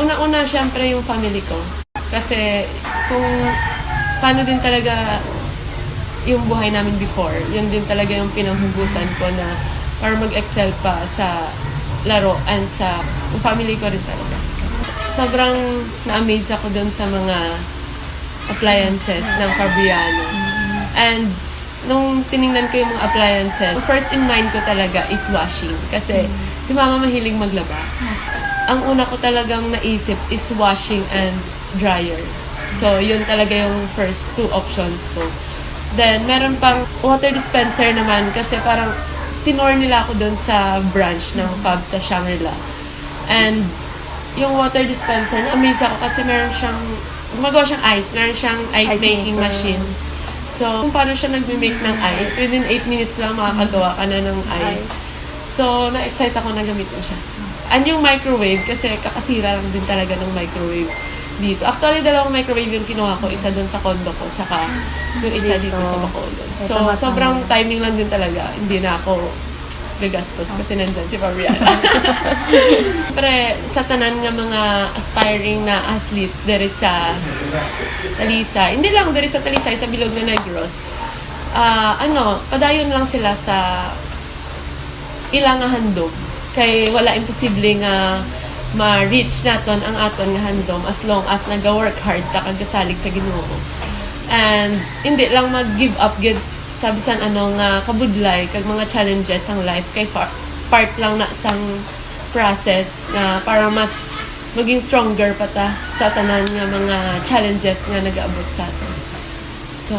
una-una syempre yung family ko. Kasi kung paano din talaga yung buhay namin before, yun din talaga yung pinanghugutan ko na para mag-excel pa sa laro and sa yung family ko rin talaga. Sobrang na-amaze ako dun sa mga appliances ng Fabriano. And nung tiningnan ko yung mga appliances, first in mind ko talaga is washing. Kasi si mama mahilig maglaba. Ang una ko talagang naisip is washing and dryer. So, yun talaga yung first two options ko. Then, meron pang water dispenser naman kasi parang tinor nila ako doon sa branch ng Fab sa Shangri-La. And yung water dispenser, na-amaze ako kasi meron siyang, gumagawa siyang ice, meron siyang ice, Ice making maker. machine. So, kung paano siya nagme-make ng ice, within 8 minutes lang makakagawa ka na ng ice. Ice. So, na-excite ako na gamitin siya. And yung microwave, kasi kakasira lang din talaga ng microwave dito. Actually, dalawang microwave yung kinuha ko. Isa doon sa condo ko, tsaka yung isa dito, Dito. sa Bacolod. So, sobrang timing lang din talaga. Hindi na ako gagastos kasi nandyan si Fabiana. Pre, sa tanan nga mga aspiring na athletes dere sa Talisay. Hindi lang dere sa Talisay, sa Bilog na Negros. Ah, ano, padayon lang sila sa ilang handog. Kay wala imposible nga ma-reach naton ang aton nga handom as long as nag-work hard ka kag kasalig sa Ginoo. And hindi lang mag-give up gid sa bisan ano nga kabudlay kag mga challenges ang life kay par- part lang na sang process na para mas maging stronger pa ta sa tanan nga mga challenges nga nag-aabot sa aton. So,